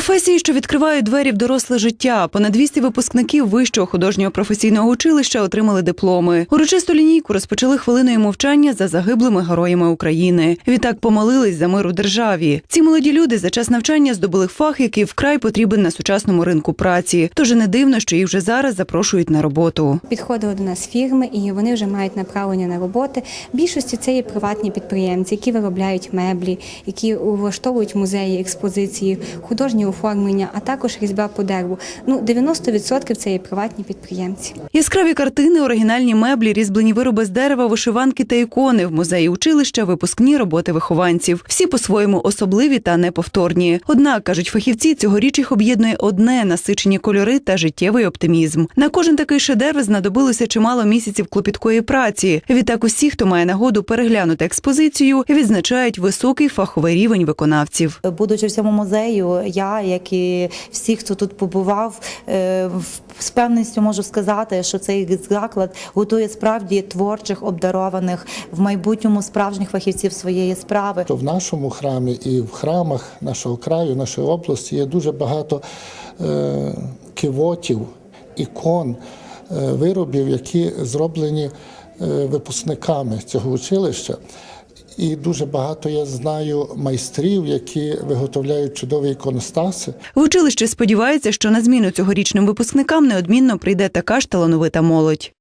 Професії, що відкривають двері в доросле життя. Понад 200 випускників вищого художнього професійного училища отримали дипломи. Урочисту лінійку розпочали хвилиною мовчання за загиблими героями України. Відтак помолились за мир у державі. Ці молоді люди за час навчання здобули фах, який вкрай потрібен на сучасному ринку праці. Тож не дивно, що їх вже зараз запрошують на роботу. Підходили до нас фірми, і вони вже мають направлення на роботи. Більшості це є приватні підприємці, які виробляють меблі, які влаштовують музеї, експозиції, художні оформлення, а також різьба по дереву. Ну 90% це є приватні підприємці. Яскраві картини, оригінальні меблі, різьблені вироби з дерева, вишиванки та ікони в музеї училища, випускні роботи вихованців. Всі по-своєму особливі та неповторні. Однак кажуть фахівці, цьогоріч їх об'єднує одне насичені кольори та життєвий оптимізм. На кожен такий шедевр знадобилося чимало місяців клопіткої праці. Відтак усі, хто має нагоду переглянути експозицію, відзначають високий фаховий рівень виконавців. Будучи в цьому музею, я, як і всі, хто тут побував, е, з певністю можу сказати, що цей заклад готує справді творчих, обдарованих в майбутньому справжніх фахівців своєї справи. В нашому храмі і в храмах нашого краю, нашої області є дуже багато е, кивотів, ікон, е, виробів, які зроблені е, випускниками цього училища. І дуже багато я знаю майстрів, які виготовляють чудові іконостаси. В училище сподівається, що на зміну цьогорічним випускникам неодмінно прийде така ж талановита молодь.